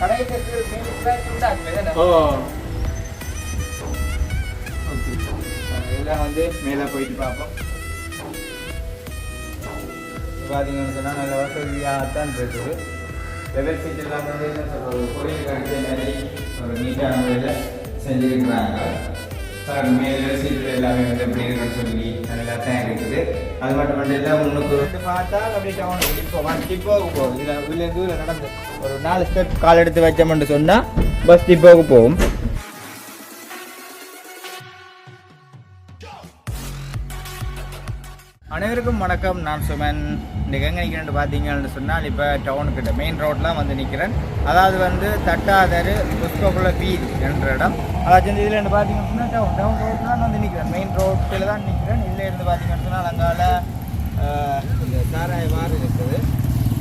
கடைக்கு உண்டாக்குமே ஓ. இதெல்லாம் வந்து மேலே போயிட்டு பார்ப்போம். பார்த்தீங்கன்னு சொன்னால் நல்ல வசதியாக தான் இருக்குது. லெவல் சீட் எல்லாம் வந்து என்ன சொல்றது, ஒரு கோயிலுக்கு அடித்த மாதிரி ஒரு நீட்டான முறையில் செஞ்சுருக்கிறாங்க. மேலே சீட்டு எல்லாமே வந்து எப்படி இருக்குன்னு சொல்லி நல்லா தான் இருக்குது. அது மட்டும் மட்டும் இல்லை முன்னுக்கு வந்து பார்த்தா அப்படியே டவுன் இப்போ வண்டி போக போகும் இதில் இதுலேருந்து இதில் நடந்து. ஒரு நாலு ஸ்டெப் கால் எடுத்து வச்சோம்னு சொன்னால் பஸ் டிப்போவுக்கு போகும். அனைவருக்கும் வணக்கம். நான் சுமன். இந்த எங்கே நிற்கிறேன்னு பார்த்தீங்கன்னு சொன்னால் இப்போ டவுனுக்கிட்ட மெயின் ரோட்லாம் வந்து நிற்கிறேன் அதாவது வந்து தட்டாதரு புஷ்பகுல வீதி என்ற இடம். அதாவது இதில் என்ன பார்த்தீங்கன்னா டவுன் டவுன் ரோட்டில் தான் வந்து நிற்கிறேன் மெயின் ரோட்டில் தான் நிற்கிறேன் இதில் இருந்து பார்த்தீங்கன்னு சொன்னால் அங்கால இந்த சாராய பார் இருக்குது.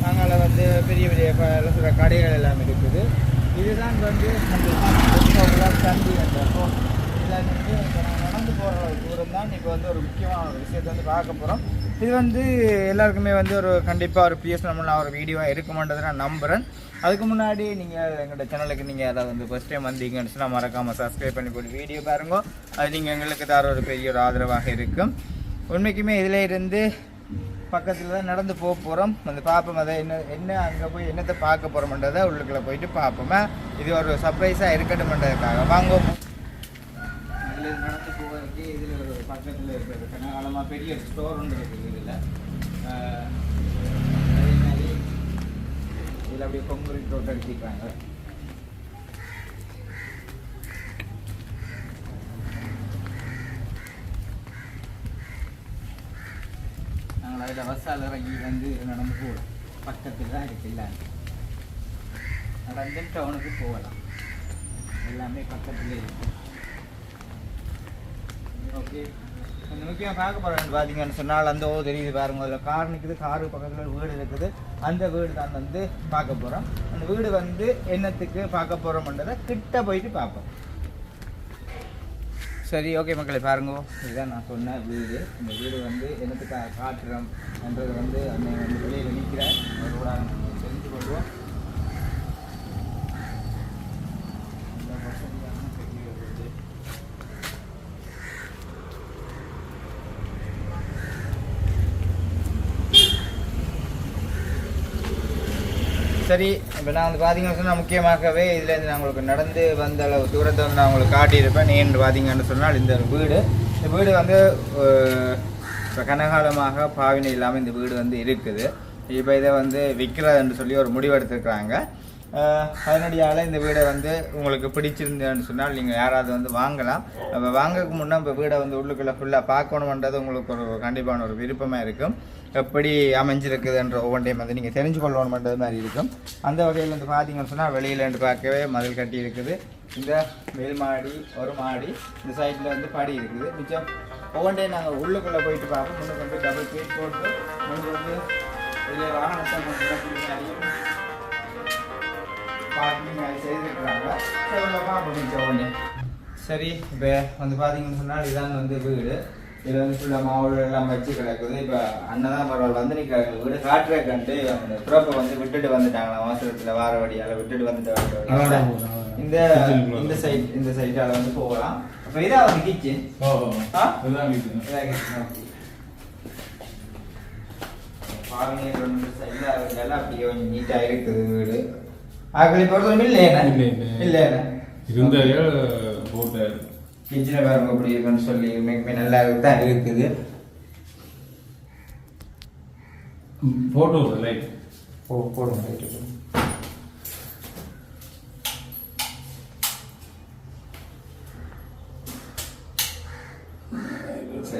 அங்கால வந்து பெரிய பெரிய சில கடைகள் எல்லாம் இருக்குது. இதுதான் வந்து அந்த ரோட் இதில் வந்து நான் நடந்து போகிற தூரம் தான் இப்போ வந்து ஒரு முக்கியமான ஒரு விஷயத்தை வந்து பார்க்க போகிறோம் இது வந்து எல்லாருக்குமே வந்து ஒரு கண்டிப்பாக ஒரு பிஎஸ் நம்மளாக ஒரு வீடியோவாக இருக்குமன்றதை நான் நம்புகிறேன் அதுக்கு முன்னாடி நீங்கள் எங்களோட சேனலுக்கு நீங்கள் ஏதாவது வந்து ஃபஸ்ட் டைம் வந்தீங்கன்னு மறக்காமல் சப்ஸ்கிரைப் பண்ணி போட்டு வீடியோ பாருங்க. அது நீங்கள் எங்களுக்கு தர ஒரு பெரிய ஒரு ஆதரவாக இருக்கும். உண்மைக்குமே இதில் இருந்து பக்கத்தில் தான் நடந்து போக போகிறோம் அந்த பார்ப்போம் அதை என்ன என்ன அங்கே போய் என்னத்தை பார்க்க போகிறோம்ன்றதை உள்ளுக்குள்ளே போயிட்டு பார்ப்போமே இது ஒரு சர்ப்ரைஸாக இருக்கட்டும்ன்றதுக்காக. வாங்குவோம் இதில் நடந்து போவதற்கு இதில் ஒரு பக்கத்தில் இருக்கிறது கனகாலமாக பெரிய ஸ்டோர் ஒன்று இருக்குது இதில் இதில் அப்படியே கொங்குரின் ரோட் அடிச்சிருக்காங்க நாங்கள் அதில் பஸ்ஸால் இறங்கி வந்து நடந்து போகலாம். பக்கத்தில் தான் இருக்கு எல்லாம். நடந்து டவுனுக்கு போகலாம். எல்லாமே பக்கத்துலேயே இருக்கு. ஓகே. முக்கியம் பார்க்க போகிறேன் பார்த்தீங்கன்னு சொன்னால் அந்த ஓ தெரியுது பாருங்க. அதில் கார் நிற்குது காரு பக்கத்தில் வீடு இருக்குது. அந்த வீடு தான் வந்து பார்க்க போகிறோம் அந்த வீடு வந்து என்னத்துக்கு பார்க்க போகிறோம்ன்றதை கிட்ட போயிட்டு பார்ப்போம். சரி ஓகே மக்களை பாருங்க. இதுதான் நான் சொன்ன வீடு. இந்த வீடு வந்து என்னத்துக்கு காட்டுறோம் என்றது வந்து அந்த வெளியில் நிற்கிறேன் அவரோட தெரிஞ்சு கொள்வோம் இந்த வசதியான பெரிய வீடு. சரி இப்போ நான் வந்து பார்த்தீங்கன்னு சொன்னால் முக்கியமாகவே இதுலேருந்து நான் உங்களுக்கு நடந்து வந்த அளவு தூரத்தை வந்து நான் உங்களுக்கு காட்டியிருப்பேன். ஏன்னு பார்த்தீங்கன்னு சொன்னால் இந்த வீடு. இந்த வீடு வந்து இப்போ கனகாலமாக பாவினை இல்லாமல் இந்த வீடு வந்து இருக்குது. இப்போ இதை வந்து விற்கிறதுன்னு சொல்லி ஒரு முடிவு அதனடியால் இந்த வீடை வந்து உங்களுக்கு பிடிச்சிருந்தேன்னு சொன்னால் நீங்கள் யாராவது வந்து வாங்கலாம். அப்போ வாங்கறதுக்கு முன்னே இப்போ வீடை வந்து உள்ளுக்குள்ளே ஃபுல்லாக பார்க்கணுன்றது உங்களுக்கு ஒரு கண்டிப்பான ஒரு விருப்பமாக இருக்கும். எப்படி அமைஞ்சிருக்குதுன்ற ஒவ்வொன்றையும் வந்து நீங்கள் தெரிஞ்சு கொள்ளணுன்றது மாதிரி இருக்கும். அந்த வகையில் வந்து பார்த்தீங்கன்னு சொன்னால் வெளியிலேருந்து பார்க்கவே மதில் கட்டி இருக்குது. இந்த மேல் மாடி ஒரு மாடி இந்த சைடில் வந்து படி இருக்குது. மிச்சம் ஒவ்வொன்றையும் நாங்கள் உள்ளுக்குள்ளே போயிட்டு பார்ப்போம். முன்னுக்கு வந்து டபுள் கேட் போட்டு முன்னுக்கு வந்து இதில் வாகனத்தை செய்திருக்கிறாங்க சரி இப்போ வந்து பார்த்தீங்கன்னு சொன்னால் இதான் வந்து வீடு. இதில் வந்து ஃபுல்லாக மாவு எல்லாம் வச்சு கிடக்குது. இப்போ அண்ணன் தான் பரவாயில்ல வந்து நிற்கிறாங்க வீடு காட்டுற கண்டு அந்த பிறப்பை வந்து விட்டுட்டு வந்துட்டாங்களா அவசரத்தில் வார வழியால் விட்டுட்டு வந்துட்டு இந்த இந்த சைட் இந்த சைட்டால வந்து போகலாம். அப்போ இதான் வந்து கிச்சன் பாருங்க சைடில் எல்லாம் அப்படியே கொஞ்சம் நீட்டாக இருக்குது வீடு. இல்லையா இல்லை, இல்லை. இல்லையா இருந்த போட்டாரு கிச்சனை பாருங்க அப்படி இருக்குன்னு சொல்லி மிக நல்லா தான் இருக்குது. Photo light. ஓ போடுங்க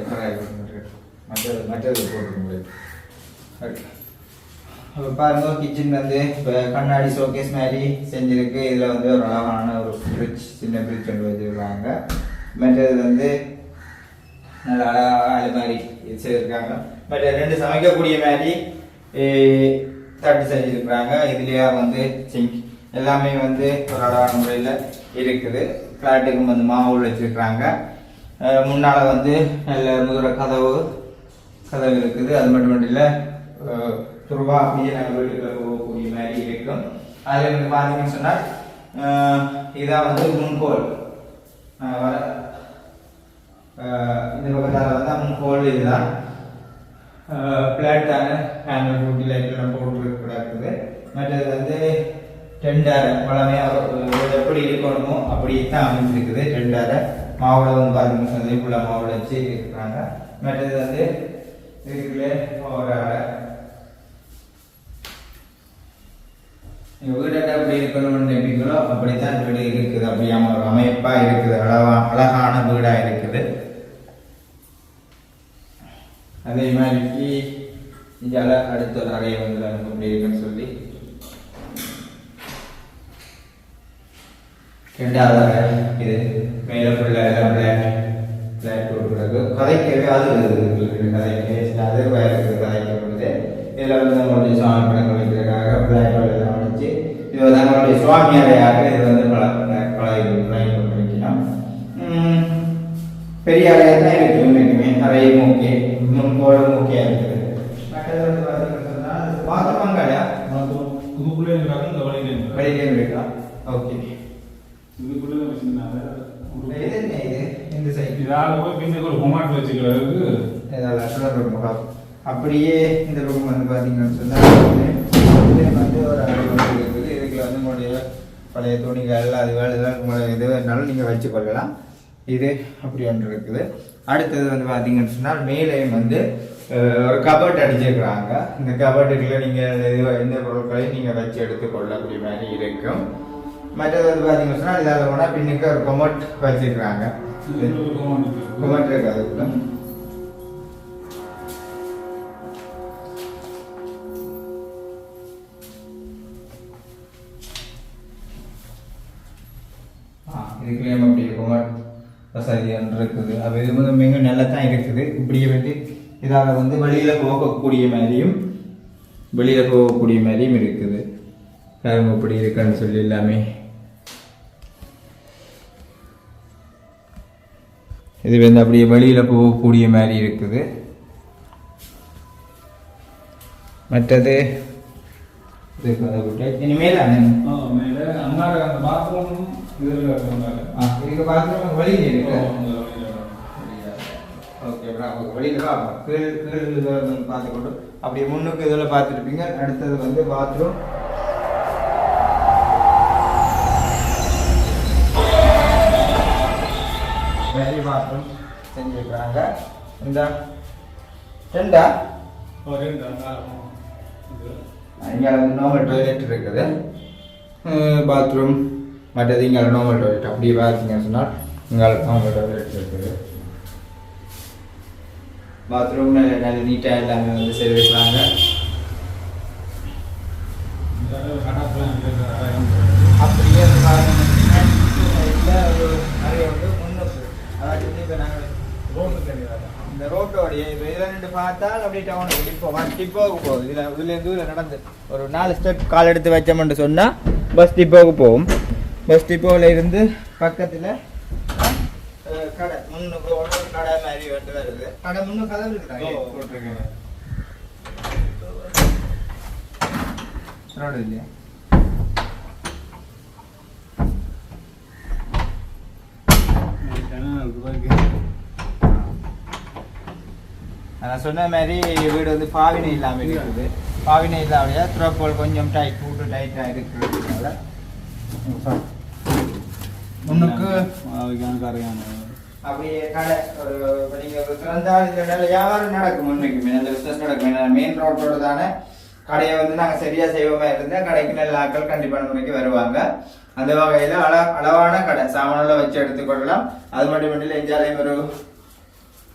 பரவாயில்ல மற்றது மற்றது போட்டுருங்க ஓகே. பாருங்க கிச்சன் வந்து இப்போ கண்ணாடி ஷோகேஸ் மாதிரி செஞ்சுருக்கு. இதில் வந்து ஒரு அழகான ஒரு ஃப்ரிட்ஜ் சின்ன ஃப்ரிட்ஜ் கொண்டு வச்சுருக்காங்க. மற்றது வந்து நல்ல அழகாக இது மாதிரி செஞ்சுருக்காங்க பட் ரெண்டு சமைக்கக்கூடிய மாதிரி தட்டு செஞ்சுருக்குறாங்க. இதுலேயே வந்து சிங்க் எல்லாமே வந்து ஒரு அழகான முறையில் இருக்குது. ஃப்ளாட்டுக்கும் வந்து மாவு வச்சுருக்குறாங்க. முன்னால் வந்து நல்ல முதல கதவு கதவு இருக்குது. அது மட்டும் இல்லை துருவா அப்படியே நாங்கள் வீட்டுக்குள்ள போகக்கூடிய மாதிரி இருக்கும். அதில் வந்து பார்த்தீங்கன்னு சொன்னால் இதான் வந்து முன்கோல் வர இந்த பக்கத்தால் வந்து முன்கோல் இதுதான். பிளாட்டான ஹேண்டில் ரூட்டி லைட்லாம் போட்டு மற்றது வந்து டெண்டார பழமையாக எப்படி இருக்கணுமோ அப்படி தான் அமைஞ்சிருக்குது. டெண்டார மாவுளை வந்து பார்த்தீங்கன்னா சந்தைக்குள்ள மாவுளை வச்சு இருக்கிறாங்க மற்றது வந்து இதுக்குள்ளே ஒரு அறை நீங்கள் வீட்டை எப்படி இருக்கணும்னு நினைப்பீங்களோ அப்படித்தான் வீடு இருக்குது. அப்படியாம ஒரு அமைப்பாக இருக்குது. அழகா அழகான வீடாக இருக்குது. அதே மாதிரி இந்தியால அடுத்த ஒரு அறையை வந்து நமக்கு இருக்குன்னு சொல்லி. ரெண்டாவது அறை இது. மேலே ஃபுல்லாக எல்லாம் பிளாக் பிளாக் கதைக்கவே அது இருக்குது. கதைக்கு அது இருக்குது. கதைக்கு கொடுத்து இதில் வந்து நம்மளுடைய சாமி படங்கள் வைக்கிறதுக்காக பிளாக் எல்லாம் வச்சு இது வந்து நம்மளுடைய சுவாமி அறையாக இது வந்து பல பழகி பழகி கொண்டு வைக்கணும் உம், பெரிய அறையாக தான் இருக்கு உண்மைக்குமே அறையும் ஓகே கோலம் ஓகே இருக்குது. பாத்ரூம் அங்காடியா இதுக்குள்ளே இருக்காங்க இந்த வழியில இருக்காங்க. வெளியே இருக்கா ஓகே. இதுக்குள்ளே இது என்ன இது? இந்த சைடு இதால போய் பின்னுக்கு ஒரு பொமாட்டோ வச்சுக்கிறது இதில் சுடர் ரூம் அப்படியே இந்த ரூம் வந்து பார்த்தீங்கன்னு சொன்னால் வந்து ஒரு வந்து இருக்குது உங்களுடைய பழைய துணிகள் அது இதெல்லாம் எது வேணாலும் நீங்கள் வச்சுக்கொள்ளலாம் இது அப்படி ஒன்று இருக்குது. அடுத்தது வந்து பார்த்தீங்கன்னு சொன்னால் மேலேயும் வந்து ஒரு கபர்ட் அடிச்சிருக்கிறாங்க. இந்த கபர்ட்டுக்குள்ள நீங்கள் எது எந்த பொருட்களையும் நீங்கள் வச்சு எடுத்துக்கொள்ளக்கூடிய மாதிரி இருக்கும். மற்றது வந்து பார்த்தீங்கன்னு சொன்னால் இதில் போனால் பின்னுக்கு ஒரு கொமட் வச்சிருக்கிறாங்க. கொமட் இருக்கு அதுக்குள்ள வசதி இருக்குது. அது வந்து மிக நல்லா தான் இருக்குது. இப்படியே வந்து இதால் வந்து வெளியில் போகக்கூடிய மாதிரியும் வெளியில் போகக்கூடிய மாதிரியும் இருக்குது. கரும்பு இப்படி இருக்குன்னு சொல்லி எல்லாமே. இது வந்து அப்படியே வெளியில் போகக்கூடிய மாதிரி இருக்குது. மற்றது இதுக்கு அதை விட்டு இனிமேல் ஆ, மேல அங்கால அந்த பாத்ரூம் இதுக்கு வெளியில் இருக்கு அந்த வழியில ஓகே ப்ராவோ வெளியில் வா கீழ் கீழ் இதில் வந்து பார்த்துக்கொண்டு அப்படியே முன்னுக்கு இதில் பார்த்துருப்பீங்க அடுத்தது வந்து பாத்ரூம் வெளி பாத்ரூம் செஞ்சுருக்காங்க இந்த ரெண்டா இங்கே வந்து நார்மல் டாய்லெட் இருக்குது பாத்ரூம் மற்றது இங்கே நார்மல் டாய்லெட் அப்படியே பார்த்தீங்கன்னு சொன்னால் இங்கே நார்மல் டாய்லெட் இருக்குது பாத்ரூம் நல்ல நீட்டாக எல்லாமே வந்து செய்திருக்கிறாங்க அப்படியே இந்த ஒரு நிறைய வந்து முன்னுக்கு அதாவது இப்போ நாங்கள் ரோட்டுக்கு இந்த ரோட்டோடைய இப்போ இதில் நின்று பார்த்தால் அப்படியே டவுனுக்கு இப்போ டிப்போவுக்கு போகுது இதில் இதுலேருந்து இதில் நடந்து ஒரு நாலு ஸ்டெப் கால் எடுத்து வச்சோம்னு சொன்னால் பஸ் டிப்போவுக்கு போகும். பஸ் டிப்போவில் இருந்து பக்கத்தில் கடை. முன்னுக்கு கடை மாதிரி வந்து வருது. கடை முன்னு கதவு இருக்குதாங்க. போட்டிருக்கேன் ரோடு இல்லையா? நான் சொன்ன மாதிரி வீடு வந்து பாவினை இல்லாமல் இருக்குது. பாவினை இல்லாமையா த்ரோப்போல் கொஞ்சம் டைட் கூட்டு டைட்டாக இருக்கிறதுனால. முன்னுக்கு அப்படியே கடை ஒரு நீங்கள் திறந்தால் இந்த நல்ல வியாபாரம் நடக்கும் உண்மைக்குமே. அந்த பிஸ்னஸ் நடக்கும். மெயின் ரோட்டோட தானே. கடையை வந்து நாங்கள் சரியாக செய்வோமா இருந்தால் கடைக்கு நல்ல ஆட்கள் கண்டிப்பான முறைக்கு வருவாங்க. அந்த வகையில் அள அளவான கடை. சாமானெல்லாம் வச்சு எடுத்துக்கொள்ளலாம் அது மட்டும் இல்லை எஞ்சாலையும் ஒரு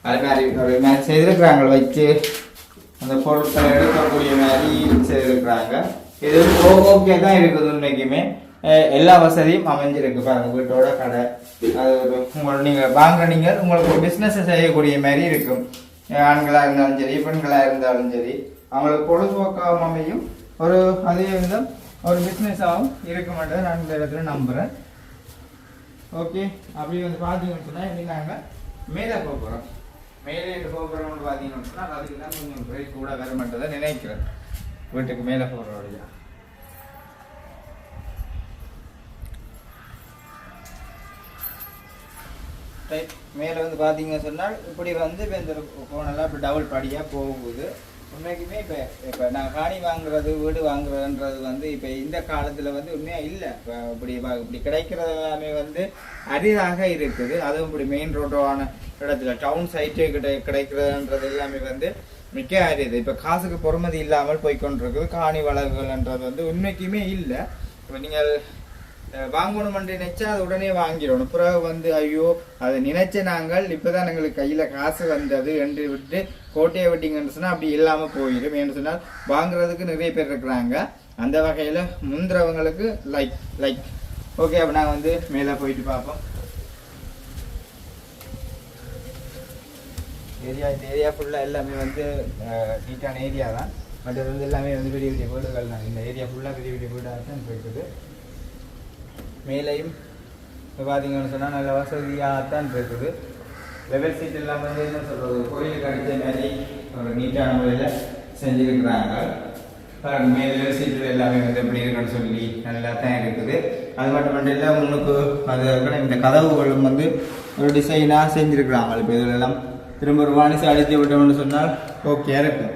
அது மாதிரி ஒரு மாதிரி செய்திருக்கிறாங்க. வச்சு அந்த பொருட்களை எடுக்கக்கூடிய மாதிரி செய்திருக்கிறாங்க. இது ஓகே தான் இருக்குது உண்மைக்குமே. எல்லா வசதியும் அமைஞ்சிருக்கு பாருங்க வீட்டோட கடை. அது ஒரு உங்களை நீங்கள் வாங்குற நீங்கள் உங்களுக்கு ஒரு பிஸ்னஸை செய்யக்கூடிய மாதிரி இருக்கும். ஆண்களாக இருந்தாலும் சரி பெண்களாக இருந்தாலும் சரி அவங்களுக்கு பொழுதுபோக்காகவும் அமையும். ஒரு அதே விதம் ஒரு பிஸ்னஸாகவும் இருக்க மாட்டேன் நான் இந்த இடத்துல நம்புகிறேன் ஓகே அப்படி வந்து பார்த்தீங்கன்னு சொன்னால் இனி நாங்கள் மேலே போக போகிறோம் மேலே போக போகிறோம்னு பார்த்தீங்கன்னு சொன்னால் அதுக்கு தான் கொஞ்சம் ரேட் கூட வர மாட்டதை நினைக்கிறேன். வீட்டுக்கு மேலே போகிற வழியாக ரைட் மேலே வந்து பார்த்தீங்கன்னு சொன்னால் இப்படி வந்து இப்போ இந்த ஃபோனெல்லாம் இப்போ டபுள் படியாக போகுது உண்மைக்குமே இப்போ இப்போ நான் காணி வாங்குறது வீடு வாங்குறதுன்றது வந்து இப்போ இந்த காலத்தில் வந்து உண்மையாக இல்லை. இப்போ இப்படி இப்படி கிடைக்கிறது எல்லாமே வந்து அரிதாக இருக்குது. அதுவும் இப்படி மெயின் ரோட்டான இடத்துல டவுன் சைட்டு கிடை கிடைக்கிறதுன்றது எல்லாமே வந்து மிக்க அரிது. இப்போ காசுக்கு பொறுமதி இல்லாமல் போய்க்கொண்டிருக்குது காணி வளர்கள்ன்றது வந்து உண்மைக்குமே இல்லை. இப்போ நீங்கள் வாங்கணும் என்று நினைச்சா அது உடனே வாங்கிடணும். பிறகு வந்து ஐயோ அதை நினைச்ச நாங்கள் இப்பதான் எங்களுக்கு கையில காசு வந்தது என்று விட்டு கோட்டையை விட்டீங்கன்னு சொன்னால் அப்படி இல்லாம போயிடும் என்று சொன்னால் வாங்குறதுக்கு நிறைய பேர் இருக்கிறாங்க. அந்த வகையில முந்திரவங்களுக்கு லைக் லைக் ஓகே அப்ப நாங்கள் வந்து மேலே போயிட்டு பார்ப்போம். ஏரியா இந்த ஏரியா ஃபுல்லாக எல்லாமே வந்து நீட்டான ஏரியா தான். மற்றது வந்து எல்லாமே வந்து பெரிய பெரிய வீடுகள் தான் இந்த ஏரியா ஃபுல்லாக பெரிய பெரிய வீடாக தான் போயிட்டுது மேலேயும் இப்போ பார்த்தீங்கன்னு சொன்னால் நல்ல வசதியாக தான் இருக்குது. லெவல் சீட் எல்லாம் வந்து என்ன சொல்கிறது கோயிலுக்கு அடித்த மாதிரி ஒரு நீட்டான முறையில் செஞ்சுருக்குறாங்க. பாருங்கள் மேல் லெவல் சீட்டு எல்லாமே வந்து எப்படி இருக்குன்னு சொல்லி நல்லா தான் இருக்குது. அது மட்டும் இல்லை முன்னுக்கு அது கூட இந்த கதவுகளும் வந்து ஒரு டிசைனாக செஞ்சுருக்குறாங்க. இப்போ இதிலெல்லாம் திரும்ப ஒரு வாணிசை அடித்து விட்டோம்னு சொன்னால் ஓகே இருக்கும்.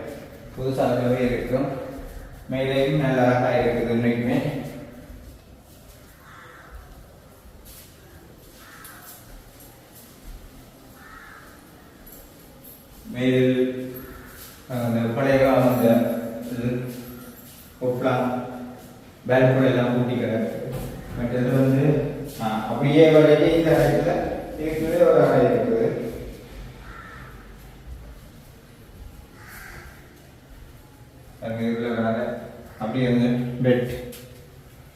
புதுசாகவே இருக்கும். மேலேயும் நல்லா அழகாக இருக்குது. இன்றைக்குமே மேல் அந்த பழைய காலம் அந்த இது கொப்பளம் பேல்புல் எல்லாம் கூட்டி கிடக்கு மற்றது வந்து ஆ, அப்படியே வரைக்கும் இந்த இடத்துல இருக்கவே ஒரு அறை இருக்குது அங்க இதுல வேற அப்படியே வந்து பெட்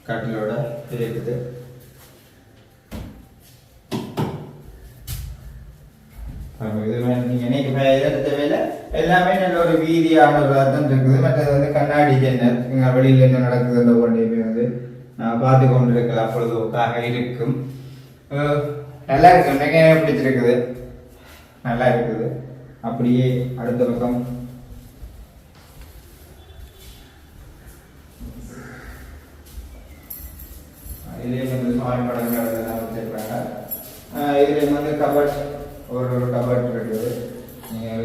கட்டிலோட இருக்குது அப்ப இது வந்து நீங்க என்னைக்கு எடுத்த தேவையில்ல எல்லாமே நல்ல ஒரு வீதியான ஒரு அர்த்தம் இருக்குது மற்றது வந்து கண்ணாடி ஜன்னல் இங்க வெளியில என்ன நடக்குதுன்ற ஒன்றையுமே வந்து நான் பார்த்து கொண்டு அப்பொழுது பொழுதுபோக்காக இருக்கும். நல்லா இருக்கு எனக்கு பிடிச்சிருக்குது. நல்லா இருக்குது. அப்படியே அடுத்த பக்கம். இதுலேயும் வந்து சுவாமி படங்கள் அதெல்லாம் வச்சிருக்காங்க இதுலேயும் வந்து கபட் ஒரு ஒரு கபட் இருக்குது. நீங்கள்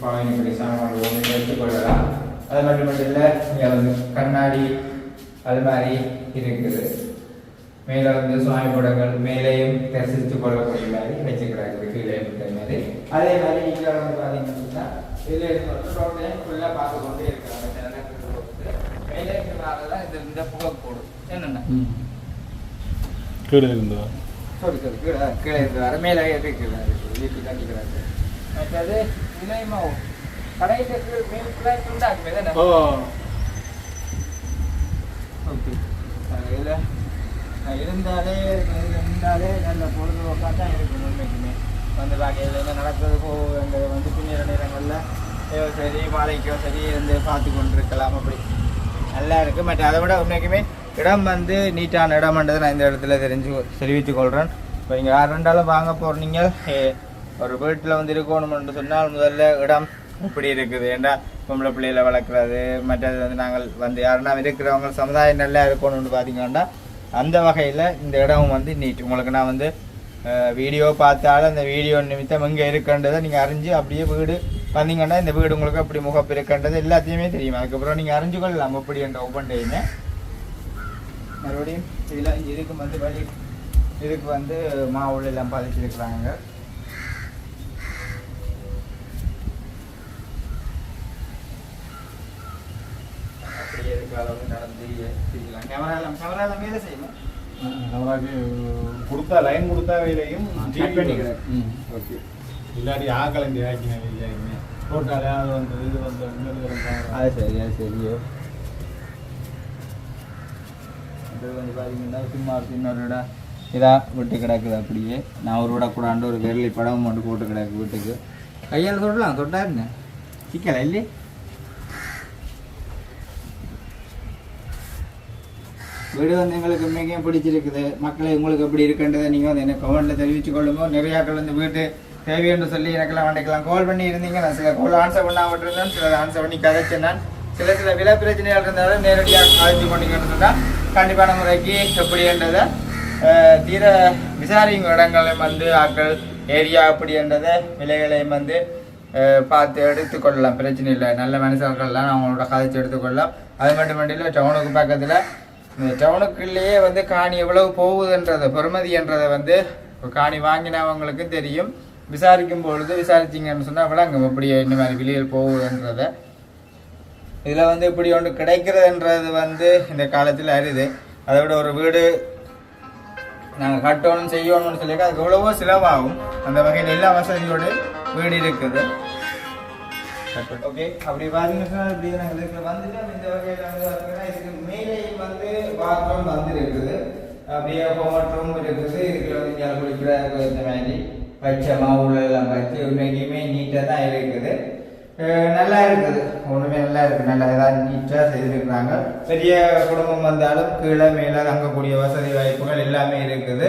சுவாமி சாமான் எடுத்துக்கொள்ளலாம். அது மட்டும் மட்டும் இல்லை நீங்கள் வந்து கண்ணாடி அது மாதிரி இருக்குது. மேலே வந்து சுவாமி படங்கள் மேலேயும் தரிசித்து கொள்ளக்கூடிய மாதிரி வச்சுக்கிறாங்க கீழே இருக்கிற மாதிரி. அதே மாதிரி இங்கே வந்து பார்த்தீங்கன்னா இதில் ரோட்டையும் ஃபுல்லாக பார்த்து கொண்டே இருக்கிறாங்க மேலே இருக்கிறனால தான் இந்த இந்த புகை போடும். என்னென்ன? கீழே இருந்ததா சரி சரி கீழே கீழே இருக்கிறாரு மேலே இருக்கிறாரு வீட்டு கட்டிக்கிறாரு மற்றது கடையில் மேல் ஃபுல்லாக துண்டாக்குமே தானே ஓ ஓகே இதில் இருந்தாலே இருந்தாலே நல்ல பொழுதுபோக்காக தான் இருக்கும் உண்மைக்குமே வந்து பார்க்கையில் என்ன நடக்கிறது போகுது வந்து பின்னிற நேரங்களில் சரி மாலைக்கோ சரி இருந்து பார்த்து கொண்டிருக்கலாம் அப்படி. நல்லா இருக்குது மற்ற அதை விட உண்மைக்குமே இடம் வந்து நீட்டான இடம்ன்றதை நான் இந்த இடத்துல தெரிஞ்சு தெரிவித்துக் கொள்கிறேன் இப்போ நீங்கள் யார் ரெண்டாலும் வாங்க போகிறீங்க ஒரு வீட்டில் வந்து இருக்கணும்னு சொன்னால் முதல்ல இடம் இப்படி இருக்குது. ஏண்டா பொம்பளை பிள்ளைகளை வளர்க்குறது? மற்றது வந்து நாங்கள் வந்து யாருன்னா இருக்கிறவங்க சமுதாயம் நல்லா இருக்கணும்னு பார்த்தீங்கன்னா அந்த வகையில் இந்த இடம் வந்து நீட். உங்களுக்கு நான் வந்து வீடியோ பார்த்தாலும் அந்த வீடியோ நிமித்தம் இங்கே இருக்கின்றதை நீங்கள் அறிஞ்சு அப்படியே வீடு வந்தீங்கன்னா இந்த வீடு உங்களுக்கு அப்படி முகப்பு இருக்கின்றது எல்லாத்தையுமே தெரியும். அதுக்கப்புறம் நீங்கள் அறிஞ்சு கொள்ளலாம் அப்படி என்ற ஒவ்வொரு டைமே மறுபடியும் இதில் இதுக்கு வந்து வழி இதுக்கு வந்து மாவுள் எல்லாம் பதிச்சிருக்கிறாங்க அப்படியே இதுக்கு அளவு நடந்து செய்யலாம் கேமரா எல்லாம் கேமரா எல்லாம் வேலை செய்யணும் அவராக்கு கொடுத்தா லைன் கொடுத்தா வேலையும் ஓகே. இல்லாட்டி இங்கே ஆக்கின வேலையாகுமே போட்டாலே அது வந்து இது வந்து இன்னொரு அது சரி அது சரியோ அது வந்து பார்த்தீங்கன்னா சும்மா இடம். இதாக விட்டு கிடக்குது அப்படியே. நான் ஒரு விடக்கூடாண்டு ஒரு விரலி படம் மட்டும் போட்டு கிடக்கு வீட்டுக்கு. கையால் தொடலாம் தொட்டாருங்க சிக்கல இல்லையே? வீடு வந்து எங்களுக்கு மிகவும் பிடிச்சிருக்குது. மக்களை உங்களுக்கு எப்படி இருக்குன்றதை நீங்கள் வந்து எனக்கு கமெண்ட்டில் தெரிவித்து கொள்ளுங்க. நிறையாக்கள் வந்து வீட்டு தேவைன்னு சொல்லி எனக்கெல்லாம் வண்டிக்கலாம் கால் பண்ணி இருந்தீங்க நான் சில கால் ஆன்சர் பண்ணாம இருந்தேன் சில ஆன்சர் பண்ணி கதைச்சேன். நான் சில சில விலை பிரச்சனைகள் இருந்தாலும் நேரடியாக கழிச்சு கொண்டீங்கன்னு சொன்னால் கண்டிப்பான முறைக்கு எப்படின்றதை தீர விசாரிங்க இடங்களையும் வந்து ஆக்கள் ஏரியா அப்படின்றதை விலைகளையும் வந்து பார்த்து எடுத்துக்கொள்ளலாம் பிரச்சனை இல்லை. நல்ல மனுஷர்கள்லாம் அவங்களோட கதைச்சு எடுத்துக்கொள்ளலாம் அது மட்டும் இல்லை டவுனுக்கு பக்கத்தில் இந்த டவுனுக்குள்ளேயே வந்து காணி எவ்வளவு போகுதுன்றதை பெறுமதின்றதை வந்து இப்ப காணி வாங்கினவங்களுக்கும் தெரியும். விசாரிக்கும் பொழுது விசாரிச்சிங்கன்னு சொன்னால் விளங்கும் எப்படி இந்த மாதிரி வெளியில் போகுதுன்றதை. இதில் வந்து இப்படி ஒன்று கிடைக்கிறதுன்றது வந்து இந்த காலத்தில் அரிது. அதை விட ஒரு வீடு நாங்கள் கட்டணும் செய்யணும்னு சொல்லி அதுக்கு எவ்வளவோ செலவாகும். அந்த வகையில் எல்லா வசதியோடு வீடு இருக்குது. ஓகே அப்படி பார்த்தீங்கன்னா இப்படி நாங்கள் இதுக்கு வந்துட்டு இந்த வகையில் வந்து பார்த்தீங்கன்னா இதுக்கு மேலேயும் வந்து பாத்ரூம் வந்து இருக்குது அப்படியே ஹோமட் ரூம் இருக்குது இதுக்கு வந்து இங்கே குளிக்கிற இந்த மாதிரி வச்ச மாவுல எல்லாம் வச்சு உண்மைக்குமே நீட்டாக தான் இருக்குது நல்லா இருக்குது ஒன்றுமே நல்லா இருக்குது நல்லா இதாக நீட்டாக செய்திருக்கிறாங்க பெரிய குடும்பம் வந்தாலும் கீழே மேலே தங்கக்கூடிய வசதி வாய்ப்புகள் எல்லாமே இருக்குது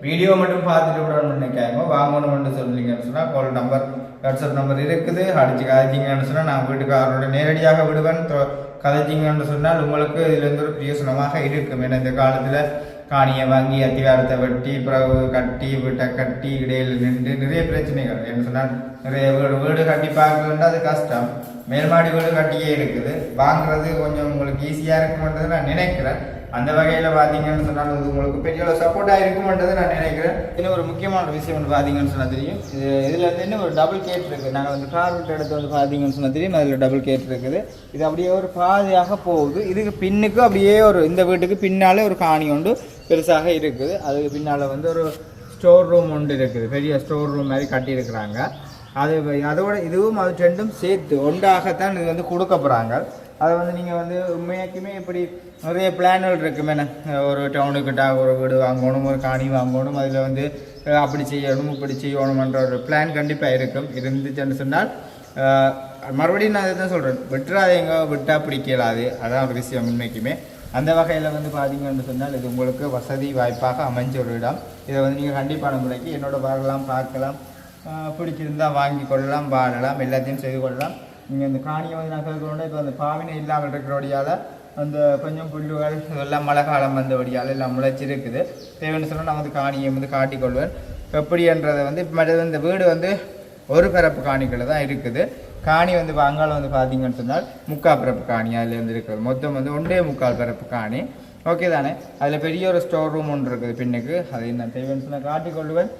வீடியோ மட்டும் பார்த்துட்டு விடணும்னு நினைக்காம வாங்கணும்னு சொல்றீங்கன்னு சொன்னால் கால் நம்பர் வாட்ஸ்அப் நம்பர் இருக்குது. அடித்து கதைச்சிங்கன்னு சொன்னால் நான் வீட்டுக்காரரோட நேரடியாக விடுவேன். தொ- கதைச்சிங்கன்னு சொன்னால் உங்களுக்கு இதுலேருந்து ஒரு பிரயோசனமாக இருக்கும். ஏன்னா இந்த காலத்தில் காணியை வாங்கி அதிகாரத்தை வெட்டி பிறகு கட்டி வீட்டை கட்டி இடையில் நின்று நிறைய பிரச்சனைகள். என்ன சொன்னால் நிறைய வீடு வீடு கட்டி பார்க்கலன்னா அது கஷ்டம். மேல்மாடி வீடு கட்டியே இருக்குது. வாங்குறது கொஞ்சம் உங்களுக்கு ஈஸியாக இருக்கும்ன்றது நான் நினைக்கிறேன். அந்த வகையில் பார்த்தீங்கன்னு சொன்னால் இது உங்களுக்கு பெரிய ஒரு சப்போர்ட்டாக இருக்குமென்றது நான் நினைக்கிறேன். இன்னும் ஒரு முக்கியமான விஷயம் வந்து பார்த்தீங்கன்னு சொன்னால் தெரியும். இது இதில் வந்து இன்னும் ஒரு டபுள் கேட் இருக்குது நாங்கள் வந்து கார் விட்டு எடுத்து வந்து பார்த்தீங்கன்னு சொன்னால் தெரியும். அதில் டபுள் கேட் இருக்குது. இது அப்படியே ஒரு பாதையாக போகுது. இதுக்கு பின்னுக்கு அப்படியே ஒரு இந்த வீட்டுக்கு பின்னாலே ஒரு காணி ஒன்று பெருசாக இருக்குது. அதுக்கு பின்னால் வந்து ஒரு ஸ்டோர் ரூம் ஒன்று இருக்குது. பெரிய ஸ்டோர் ரூம் மாதிரி கட்டியிருக்கிறாங்க. அது அதோட இதுவும் அது ரெண்டும் சேர்த்து ஒன்றாகத்தான் இது வந்து கொடுக்க போகிறாங்க அதை வந்து நீங்கள் வந்து உண்மையாக்குமே இப்படி நிறைய பிளான்கள் இருக்குமே ஒரு டவுனுக்கிட்ட ஒரு வீடு வாங்கணும் ஒரு காணி வாங்கணும் அதில் வந்து அப்படி செய்யணும் இப்படி செய்யணுமன்ற ஒரு பிளான் கண்டிப்பாக இருக்கும். இருந்துச்சுன்னு சொன்னால் மறுபடியும் நான் இதை தான் சொல்கிறேன் விட்டுறாதீங்க விட்டால் பிடிக்கலாது. அதான் ஒரு விஷயம் உண்மைக்குமே. அந்த வகையில் வந்து பார்த்தீங்கன்னு சொன்னால் இது உங்களுக்கு வசதி வாய்ப்பாக அமைஞ்ச ஒரு இடம். இதை வந்து நீங்கள் கண்டிப்பான முறைக்கு என்னோட வரலாம் பார்க்கலாம். பிடிச்சிருந்தால் வாங்கி கொள்ளலாம் வாழலாம் எல்லாத்தையும் செய்து கொள்ளலாம். நீங்கள் இந்த காணியை வந்து நான் கேட்கணுன்னா இப்போ அந்த பாவினை இல்லாமல் இருக்கிறபடியால் அந்த கொஞ்சம் புல்லுகள் இதெல்லாம் மழை காலம் வந்தபடியால் எல்லாம் முளைச்சிருக்குது. தேவைன்னு சொன்னால் நான் வந்து காணியை வந்து காட்டிக்கொள்வேன். எப்படின்றதை வந்து இப்போ மற்றது இந்த வீடு வந்து ஒரு பிறப்பு காணிகள் தான் இருக்குது. காணி வந்து அங்கால வந்து பார்த்தீங்கன்னு சொன்னால் முக்கால் பிறப்பு காணி அதில் இருந்து இருக்கிறது. மொத்தம் வந்து ஒன்றே முக்கால் பிறப்பு காணி. ஓகே தானே? அதில் பெரிய ஒரு ஸ்டோர் ரூம் ஒன்று இருக்குது பின்னுக்கு. அதை நான் தேவைன்னு சொன்னால் காட்டிக்கொள்வேன்.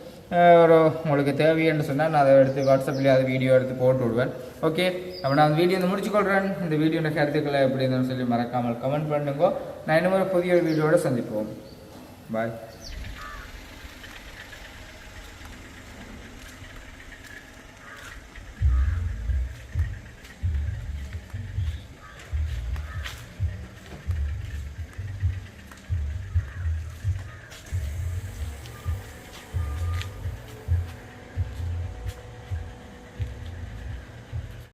ஒரு உங்களுக்கு தேவைன்னு சொன்னால் நான் அதை எடுத்து வாட்ஸ்அப்பில் அதை வீடியோ எடுத்து போட்டு விடுவேன். ஓகே அப்போ நான் அந்த வீடியோ வந்து முடிச்சுக்கொள்கிறேன் இந்த வீடியோட கருத்துக்களை எப்படி இருந்தாலும் சொல்லி மறக்காமல் கமெண்ட் பண்ணுங்க. நான் இன்னும் ஒரு புதிய வீடியோட சந்திப்போம். பாய்